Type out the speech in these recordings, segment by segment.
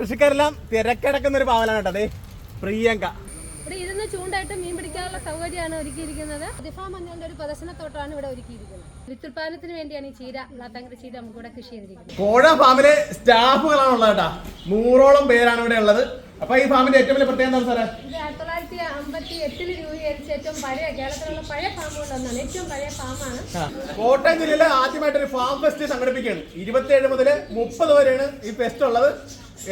കൃഷിക്കാരെല്ലാം തിരക്കിടക്കുന്ന ഒരു പാവലാണ് കേട്ടോ. അതെ പ്രിയങ്ക. ഇവിടെ ഇരുന്ന് ചൂണ്ടായിട്ട് മീൻ പിടിക്കാനുള്ള സൗകര്യമാണ് ഒരുക്കിയിരിക്കുന്നത്. ദിഫാ മഞ്ഞളിന്റെ ഒരു പ്രദർശനത്തോട്ടമാണ് ഇവിടെ ഒരുക്കിയിരിക്കുന്നത്. വിത്തുൽപാദനത്തിന് വേണ്ടിയാണ് ഈ ചീര ലാത്താങ്കര ചീര നമുക്ക് ഇവിടെ കൃഷി ചെയ്തിരിക്കുന്നത്. കോഴ ഫാമിലെ സ്റ്റാഫുകളാണ് ഉള്ളത് കേട്ടാ. നൂറോളം പേരാണ് ഇവിടെ ഉള്ളത്. അപ്പൊ ഈ ഫാമിന്റെ ഏറ്റവും വലിയ പ്രത്യേകത എന്താണ് സാറേ? തൊള്ളായിരത്തി അമ്പത്തി എട്ടിൽ രൂപീകരിച്ച ഏറ്റവും പഴയ കേരളത്തിലുള്ള പഴയ ഫാമുകളൊന്നാണ് ഏറ്റവും പഴയ ഫാമാണ് കോട്ടയം ജില്ലയിലെ ആദ്യമായിട്ട് ഒരു ഫാം ഫെസ്റ്റ് സംഘടിപ്പിക്കുകയാണ്. ഇരുപത്തിയേഴ് മുതൽ മുപ്പത് വരെയാണ് ഈ ഫെസ്റ്റ് ഉള്ളത്.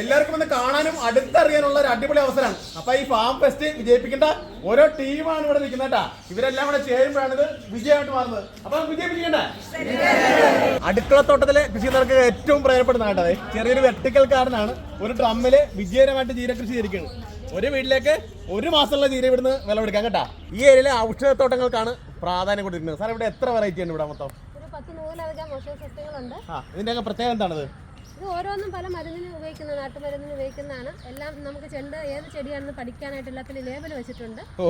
എല്ലാവർക്കും ഒന്ന് കാണാനും അടുത്തറിയാനുള്ള ഒരു അടിപൊളി അവസരമാണ്. അപ്പൊ ഈ ഫാം ഫെസ്റ്റ് വിജയിപ്പിക്കേണ്ട ഓരോ ടീമാണ് ഇവിടെ നിൽക്കുന്നത് കേട്ടാ. ഇവരെല്ലാം കൂടെ ചേരുമ്പോഴാണ് ഇത് വിജയമായിട്ട് മാറുന്നത്. അപ്പൊ വിജയിപ്പിക്കണ്ടേ? അടുക്കളത്തോട്ടത്തിലെ കൃഷിക്കാർക്ക് ഏറ്റവും പ്രയോജനപ്പെടുന്ന കേട്ടോ. ചെറിയൊരു വെട്ടിക്കൽ കാരനാണ് ഒരു ഡ്രമ്മിൽ വിജയകരമായിട്ട് ജീര കൃഷി ചെയ്തിരിക്കുകയാണ്. ഒരു വീട്ടിലേക്ക് ഒരു മാസമുള്ള ചീര ഇവിടുന്ന് വിളവെടുക്കാം കേട്ടാ. ഈ ഏരിയയിലെ ഔഷധത്തോട്ടങ്ങൾക്കാണ് പ്രാധാന്യം കൊടുത്തിരിക്കുന്നത്. സാർ ഇവിടെ എത്ര വെറൈറ്റി ഉണ്ട് ഇവിടെ മൊത്തം? ഇതിന്റെ പ്രത്യേകത എന്താണത്? ഇത് ഓരോന്നും പല മരുന്നിന് ഉപയോഗിക്കുന്ന നാട്ടുമരുന്നിന് ഉപയോഗിക്കുന്നതാണ്. എല്ലാം നമുക്ക് ചെണ്ട് ഏത് ചെടിയാണെന്ന് പഠിക്കാനായിട്ട് എല്ലാത്തിലും ലേബൽ വെച്ചിട്ടുണ്ട്. ഓ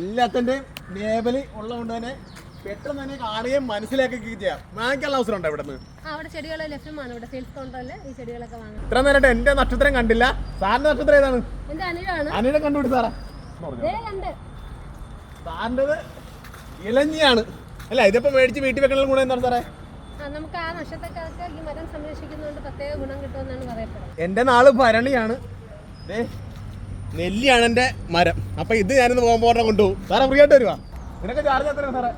എല്ലാത്തിന്റെയും ലേബൽ ഉള്ളതുകൊണ്ട് തന്നെ പെട്ടെന്ന് തന്നെ കാണുകയും മനസ്സിലാക്കുകയും ചെയ്യാം. വാങ്ങിക്കാനുള്ള അവസരം ഉണ്ടോ ഇവിടെ നിന്ന് ആ അവിടെ ചെടികൾ ലഭ്യമാണ്. ഇവിടെ സെയിൽസ് കൗണ്ടറിൽ ഈ ചെടികളൊക്കെ വാങ്ങാം. ഇത്ര നേരമായിട്ട് എന്റെ നക്ഷത്രം കണ്ടില്ല. സാറിന്റെ നക്ഷത്രം ഏതാണ്? എന്റെ അനിലാണ്. അനിയുടെ കണ്ടുപിടി സാറാ. സാറിന്റെത് ഇലഞ്ഞിയാണ്. അല്ല ഇതിപ്പോ മേടിച്ച് വീട്ടിൽ വെക്കണ ഗുണം എന്താണ് സാറേ? നമുക്ക് ആ നക്ഷത്രക്കാർക്ക് ഈ മരം സംരക്ഷിക്കുന്നതുകൊണ്ട് പ്രത്യേക ഗുണം കിട്ടുമെന്നാണ് പറയപ്പെടുന്നത്. എന്റെ നാൾ ഭരണിയാണ്. നെല്ലിയാണ് എന്റെ മരം. അപ്പൊ ഇത് ഞാനിന്ന് പോകുമ്പോൾ കൊണ്ടുപോകും. സാറേ ഫ്രീ ആയിട്ട് വരുവാ? നിനക്ക് ചാർജ് എത്രയാണ് സാറേ?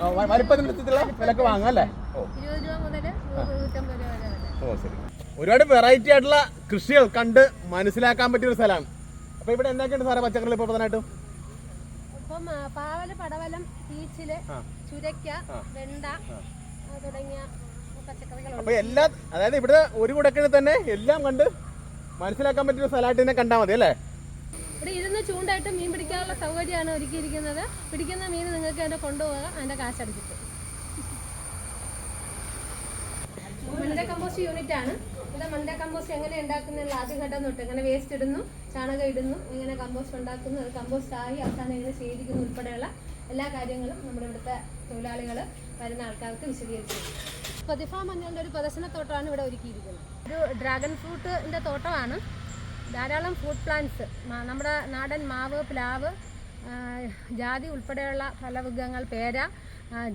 വിലയ്ക്കുണ്ട് ആ, വ- വലിപ്പത്തിന് അനുസരിച്ചുള്ള വിലക്ക് വാങ്ങാം അല്ലേ? ഓ. രൂപ മുതൽ നൂറ് നൂറ്റമ്പത് രൂപ വരെ ഓ ശരി. ഒരുപാട് വെറൈറ്റി ആയിട്ടുള്ള കൃഷികൾ കണ്ട് മനസ്സിലാക്കാൻ പറ്റിയ ഒരു സ്ഥലമാണ്. അപ്പൊ ഇവിടെ എന്തൊക്കെയുണ്ട് സാറേ പച്ചക്കറി ഇപ്പൊ പ്രധാനമായിട്ടും? ഇപ്പം പാവൽ പടവലം പീച്ചിൽ ചുരക്ക വെണ്ട തുടങ്ങിയ അപ്പൊ എല്ലാ അതായത് ഇവിടെ ഒരു കുടക്കിന് തന്നെ എല്ലാം കണ്ട് മനസ്സിലാക്കാൻ പറ്റിയ ഒരു സ്ഥലമായിട്ട് തന്നെ കണ്ടാൽ മതി അല്ലേ? ഇവിടെ ഇരുന്ന് ചൂണ്ടായിട്ട് മീൻ പിടിക്കാനുള്ള സൗകര്യമാണ് ഒരുക്കിയിരിക്കുന്നത്. പിടിക്കുന്ന മീൻ നിങ്ങൾക്ക് അതിന്റെ കൊണ്ടുപോകാം. അതിന്റെ കാശടിച്ചിട്ട് മണ്ട കമ്പോസ്റ്റ് യൂണിറ്റ് ആണ്. ഇവിടെ മണ്ട കമ്പോസ്റ്റ് എങ്ങനെ ഉണ്ടാക്കുന്നതിൽ ആദ്യ ഘട്ടം തൊട്ട്. ഇങ്ങനെ വേസ്റ്റ് ഇടുന്നു ചാണകം ഇടുന്നു ഇങ്ങനെ കമ്പോസ്റ്റ് ഉണ്ടാക്കുന്നു. അത് കമ്പോസ്റ്റ് ആയി അവസാനം ഇങ്ങനെ ശേഖരിക്കുന്നു ഉൾപ്പെടെയുള്ള എല്ലാ കാര്യങ്ങളും നമ്മുടെ ഇവിടുത്തെ തൊഴിലാളികൾ വരുന്ന ആൾക്കാർക്ക് വിശദീകരിച്ചു പ്രതിഭാ മഞ്ഞളുടെ ഒരു പ്രദർശനത്തോട്ടമാണ് ഇവിടെ ഒരുക്കിയിരിക്കുന്നത്. ഒരു ഡ്രാഗൺ ഫ്രൂട്ടിന്റെ തോട്ടമാണ്. ധാരാളം ഫുഡ് പ്ലാന്റ്സ് നമ്മുടെ നാടൻ മാവ് പ്ലാവ് ജാതി ഉൾപ്പെടെയുള്ള ഫലവൃഗങ്ങൾ പേര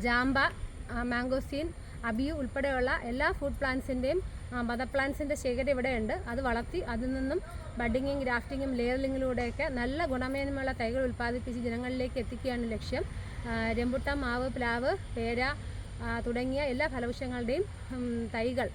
ജാമ്പ മാംഗോസീൻ അബിയു ഉൾപ്പെടെയുള്ള എല്ലാ ഫുഡ് പ്ലാന്റ്സിന്റെയും മദർ പ്ലാന്റ്സിന്റെ ശേഖരം ഇവിടെയുണ്ട്. അത് വളർത്തി അതിൽ നിന്നും ബഡിങ്ങും ഗ്രാഫ്റ്റിങ്ങും ലെയറിങ്ങിലൂടെയൊക്കെ നല്ല ഗുണമേന്മയുള്ള തൈകൾ ഉൽപ്പാദിപ്പിച്ച് ജനങ്ങളിലേക്ക് എത്തിക്കുകയാണ് ലക്ഷ്യം. രമ്പുട്ട മാവ് പ്ലാവ് പേര തുടങ്ങിയ എല്ലാ ഫലവൃക്ഷങ്ങളുടെയും തൈകൾ.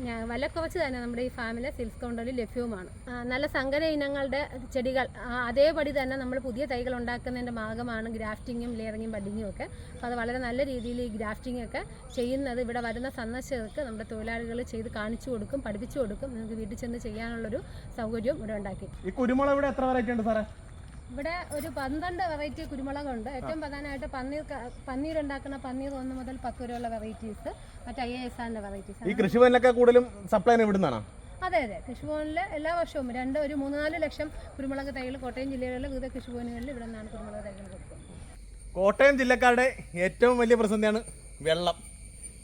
ഞ- വിലക്കുറച്ച് തന്നെ നമ്മുടെ ഈ ഫാമിലെ സിൽസ് കൗണ്ടറിൽ ലഭ്യവുമാണ്. നല്ല സങ്കര ഇനങ്ങളുടെ ചെടികൾ അതേപടി തന്നെ നമ്മൾ പുതിയ തൈകൾ ഉണ്ടാക്കുന്നതിന്റെ ഭാഗമാണ് ഗ്രാഫ്റ്റിങ്ങും ലെയറിങ്ങും ബഡിങ്ങും ഒക്കെ. അപ്പോൾ അത് വളരെ നല്ല രീതിയിൽ ഈ ഗ്രാഫ്റ്റിംഗ് ഒക്കെ ചെയ്യുന്നത് ഇവിടെ വരുന്ന സന്ദർശകർക്ക് നമ്മുടെ തൊഴിലാളികൾ ചെയ്ത് കാണിച്ചു കൊടുക്കും പഠിപ്പിച്ചു കൊടുക്കും. നിങ്ങൾക്ക് വീട്ടിൽ ചെന്ന് ചെയ്യാനുള്ളൊരു സൗകര്യവും ഇവിടെ ഉണ്ടാക്കി. ഈ കുരുമുളക് ഇവിടെ എത്ര വെറൈറ്റി ഉണ്ട് സാറേ? ഇവിടെ ഒരു പന്ത്രണ്ട് വെറൈറ്റി കുരുമുളകുണ്ട്. ഏറ്റവും പ്രധാനമായിട്ട് പന്നീർ ഉണ്ടാക്കുന്ന പന്നീർ ഒന്ന് മുതൽ പത്ത് വരെയുള്ള വെറൈറ്റീസ് മറ്റേ ഐ എസ് ആറിന്റെ വെറൈറ്റീസ് ഈ കൃഷിഭവനിലൊക്കെ കൂടുതലും സപ്ലൈ ഇവിടുന്നാണ്? അതെ അതെ. കൃഷിഭവനിൽ എല്ലാ വർഷവും രണ്ട് ഒരു മൂന്ന് നാല് ലക്ഷം കുരുമുളക് തൈകൾ കോട്ടയം ജില്ലകളിലെ വിവിധ കൃഷിഭവനുകളിൽ ഇവിടെ നിന്നാണ് കുരുമുളക് തൈകൾ കൊടുക്കുന്നത് കോട്ടയം ജില്ലക്കാരുടെ ഏറ്റവും വലിയ പ്രതിസന്ധിയാണ് വെള്ളം.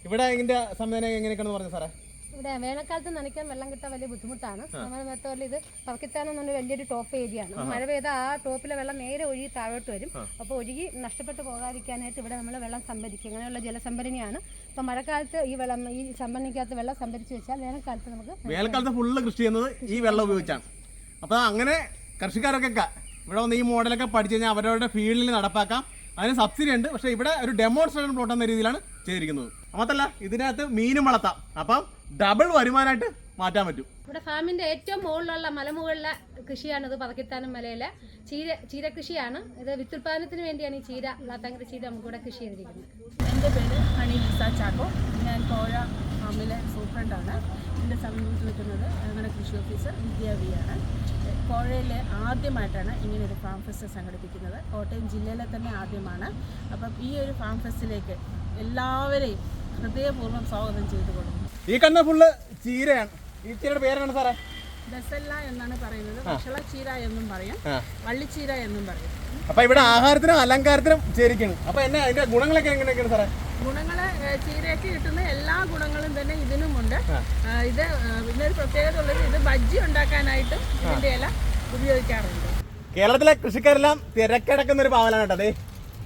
ഇവിടെ ഇതിന്റെ സംവിധാനം എങ്ങനെയൊക്കെയാണെന്ന് പറഞ്ഞു സാറേ? ഇവിടെ വേനൽക്കാലത്ത് നനയ്ക്കാൻ വെള്ളം കിട്ടാൻ വലിയ ബുദ്ധിമുട്ടാണ്. നമ്മുടെ നേരത്തെ ഇത് പറഞ്ഞ വലിയൊരു ടോപ്പ് ഏരിയ ആണ്. മഴ പെയ്താൽ ആ ടോപ്പിലെ വെള്ളം നേരെ ഒഴുകി താഴോട്ട് വരും. അപ്പോൾ ഒഴുകി നഷ്ടപ്പെട്ടു പോകാതിരിക്കാനായിട്ട് ഇവിടെ നമ്മൾ വെള്ളം സംഭരിക്കും. അങ്ങനെയുള്ള ജലസംഭരണിയാണ്. അപ്പോൾ മഴക്കാലത്ത് ഈ വെള്ളം ഈ സംഭരണിക്കകത്ത് വെള്ളം സംഭരിച്ചു വെച്ചാൽ വേനൽക്കാലത്ത് നമുക്ക് വേനൽക്കാലത്ത് ഫുള്ള് കൃഷി ചെയ്യുന്നത് ഈ വെള്ളം ഉപയോഗിച്ചാണ്. അപ്പോൾ അങ്ങനെ കർഷകരൊക്കെ ഇവിടെ വന്ന് ഈ മോഡലൊക്കെ പഠിച്ചു കഴിഞ്ഞാൽ അവരവരുടെ ഫീൽഡിൽ നടപ്പാക്കാം. അതിന് സബ്സിഡി ഉണ്ട്. പക്ഷേ ഇവിടെ ഒരു ഡെമോൺസ്ട്രേഷൻ പ്ലോട്ട് എന്ന രീതിയിലാണ് ചെയ്തിരിക്കുന്നത്. മാത്രമല്ല ഇതിനകത്ത് മീനും വളർത്താം. അപ്പം ഡബിൾ വരുമാനമായിട്ട് മാറ്റാൻ പറ്റും. ഇവിടെ ഫാമിന്റെ ഏറ്റവും മുകളിലുള്ള മലമുകളിലെ കൃഷിയാണ് ഇത് പറക്കിത്താനം മലയിലെ ചീര ചീര കൃഷിയാണ് ഇത് വിത്തുൽപാദനത്തിന് വേണ്ടിയാണ് ഈ ചീര ലാത്താങ്കര ചീര നമുക്കിവിടെ കൃഷി ചെയ്തിരിക്കുന്നത്. എന്റെ പേര് ഹണി ലിസ ചാക്കോ. ഞാൻ കോഴ ഫാമിലെ സൂപ്രണ്ടാണ്. എന്റെ സമീപത്ത് നിൽക്കുന്നത് ഞങ്ങളുടെ കൃഷി ഓഫീസർ വിദ്യ ആണ് ആദ്യമായിട്ടാണ് ഇങ്ങനെ ഒരു ഫാം ഫെസ്റ്റ് സംഘടിപ്പിക്കുന്നത്. കോട്ടയം ജില്ലയിലെ തന്നെ ആദ്യമാണ്. അപ്പം ഈ ഒരു ഫാം ഫെസ്റ്റിലേക്ക് എല്ലാവരെയും ഹൃദയപൂർവം സ്വാഗതം ചെയ്തു കൊടുക്കും ഈ കണ്ണ ഫുള്ള് ചീരയാണ്. ഈ ചീരയുടെ പേരാണ് സാറേ? ബസല്ല എന്നാണ് പറയുന്നത്. ഭക്ഷളച്ചീര എന്നും പറയും. വള്ളിച്ചീര എന്നും പറയും. അപ്പൊ ഇവിടെ ആഹാരത്തിനും അലങ്കാരത്തിനും ചേരിക്കുന്നു അപ്പൊ എന്നെ അതിന്റെ ഗുണങ്ങളൊക്കെ എങ്ങനെയൊക്കെയാണ് സാറേ? ഗുണങ്ങൾ ചീരയ്ക്ക് കിട്ടുന്ന എല്ലാ ഗുണങ്ങളും തന്നെ ഇതിനുമുണ്ട്. ഇത് ഇതിനൊരു പ്രത്യേകത ഉള്ളത് ഇത് ബജ്ജി ഉണ്ടാക്കാനായിട്ടും ഇതിന്റെ ഇല ഉപയോഗിക്കാറുണ്ട്. കേരളത്തിലെ കൃഷിക്കാരെല്ലാം തിരക്കിടക്കുന്ന ഒരു പാവലാണ് കേട്ടോ. അതെ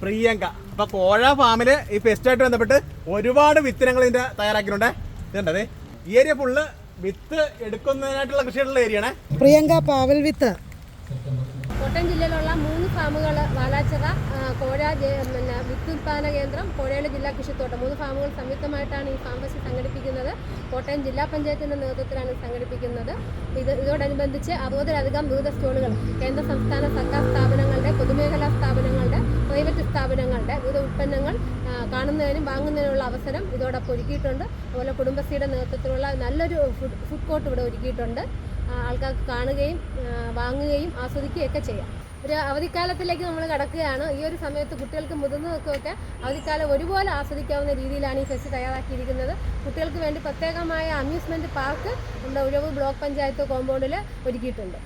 പ്രിയങ്ക. അപ്പൊ കോഴ ഫാമിൽ ഈ പെസ്റ്റുമായിട്ട് ബന്ധപ്പെട്ട് ഒരുപാട് വിത്തിനങ്ങൾ ഇതിന്റെ തയ്യാറാക്കിയിട്ടുണ്ട്. ഇതുണ്ട് അതെ ഈ ഏരിയ ഫുള്ള് വിത്ത് എടുക്കുന്നതിനായിട്ടുള്ള കൃഷിയുള്ള ഏരിയ ആണ് പ്രിയങ്ക പാവൽ വിത്ത്. കോട്ടയം ജില്ലയിലുള്ള മൂന്ന് ഫാമുകൾ വാലാച്ചിറ കോഴ പിന്നെ വിത്ത് ഉൽപ്പാദന കേന്ദ്രം കോഴയുടെ ജില്ലാ കൃഷിത്തോട്ടം. മൂന്ന് ഫാമുകൾ സംയുക്തമായിട്ടാണ് ഈ ഫാം ഫെസ്റ്റ് സംഘടിപ്പിക്കുന്നത്. കോട്ടയം ജില്ലാ പഞ്ചായത്തിന്റെ നേതൃത്വത്തിലാണ് സംഘടിപ്പിക്കുന്നത്. ഇത് ഇതോടനുബന്ധിച്ച് അറുപതിലധികം വിവിധ സ്റ്റോളുകൾ കേന്ദ്ര സംസ്ഥാന സർക്കാർ സ്ഥാപനങ്ങളുടെ പൊതുമേഖലാ സ്ഥാപനങ്ങളുടെ പ്രൈവറ്റ് സ്ഥാപനങ്ങളുടെ വിവിധ ഉൽപ്പന്നങ്ങൾ കാണുന്നതിനും വാങ്ങുന്നതിനുള്ള അവസരം ഇതോടൊപ്പം ഒരുക്കിയിട്ടുണ്ട്. അതുപോലെ കുടുംബശ്രീയുടെ നേതൃത്വത്തിലുള്ള നല്ലൊരു ഫുഡ് ഫുഡ് കോർട്ട് ഇവിടെ ഒരുക്കിയിട്ടുണ്ട്. ആൾക്കാർക്ക് കാണുകയും വാങ്ങുകയും ആസ്വദിക്കുകയും ഒക്കെ ചെയ്യാം. ഒരു അവധിക്കാലത്തിലേക്ക് നമ്മൾ കടക്കുകയാണ്. ഈ ഒരു സമയത്ത് കുട്ടികൾക്ക് മുതിർന്നവർക്കൊക്കെ അവധിക്കാലം ഒരുപോലെ ആസ്വദിക്കാവുന്ന രീതിയിലാണ് ഈ ഫെസ്റ്റ് തയ്യാറാക്കിയിരിക്കുന്നത്. കുട്ടികൾക്ക് വേണ്ടി പ്രത്യേകമായ അമ്യൂസ്മെന്റ് പാർക്ക് നമ്മുടെ ഉഴവ് ബ്ലോക്ക് പഞ്ചായത്ത് കോമ്പൗണ്ടിൽ ഒരുക്കിയിട്ടുണ്ട്.